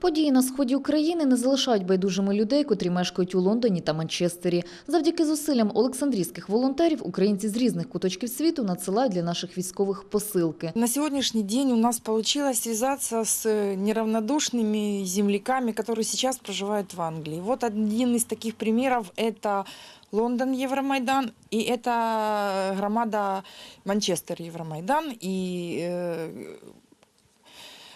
Події на сході України не залишають байдужими людей, котрі мешкають у Лондоні та Манчестері. Завдяки зусиллям олександрійських волонтерів українці з різних куточків світу надсилають для наших військових посилки. На сегодняшний день у нас получилось связаться с э, неравнодушными земляками, которые сейчас проживают в Англии. Вот один из таких примеров – это Лондон Евромайдан, и это громада Манчестер Евромайдан. И э,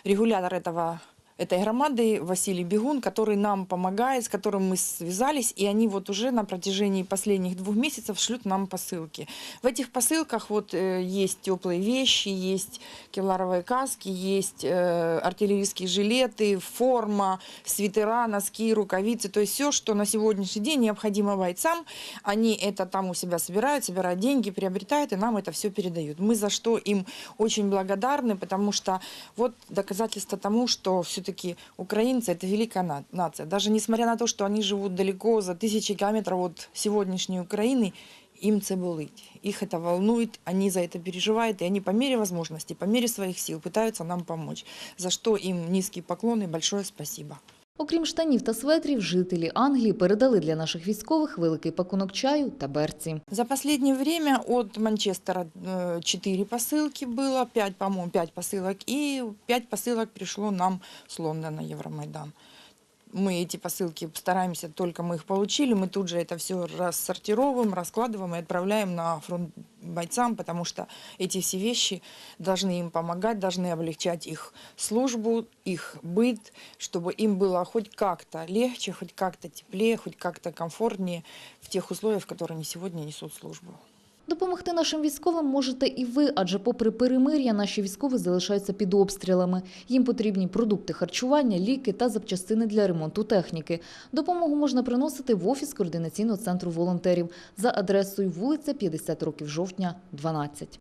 регулятор этого этой громады Василий Бегун, который нам помогает, с которым мы связались, и они вот уже на протяжении последних двух месяцев шлют нам посылки. В этих посылках вот э, есть теплые вещи, есть кевларовые каски, есть э, артиллерийские жилеты, форма, свитера, носки, рукавицы, то есть все, что на сегодняшний день необходимо бойцам, они это там у себя собирают, собирают деньги, приобретают, и нам это все передают. Мы за что им очень благодарны, потому что вот доказательство тому, что все-таки украинцы это великая на- нация. Даже несмотря на то, что они живут далеко за тысячи километров от сегодняшней Украины, им це болить. Их это волнует, они за это переживают, и они по мере возможностей, по мере своих сил пытаются нам помочь. За что им низкий поклон и большое спасибо. Окрім штанів та светрів, жителі Англії передали для наших військових великий пакунок чаю та берці. За последнее время от Манчестера 4 посылки было, 5, по-моему, 5 посылок, и 5 посылок пришло нам с Лондона, Евромайдан. Мы эти посылки стараемся, только мы их получили, мы тут же это все рассортировываем, раскладываем и отправляем на фронт бойцам, потому что эти все вещи должны им помогать, должны облегчать их службу, их быт, чтобы им было хоть как-то легче, хоть как-то теплее, хоть как-то комфортнее в тех условиях, в которых они сегодня несут службу. Допомогти нашим військовим можете і ви, адже попри перемир'я, наші військові залишаються під обстрілами. Їм потрібні продукти харчування, ліки та запчастини для ремонту техніки. Допомогу можна приносити в офіс координаційного центру волонтерів за адресою вулиця 50 років жовтня, 12.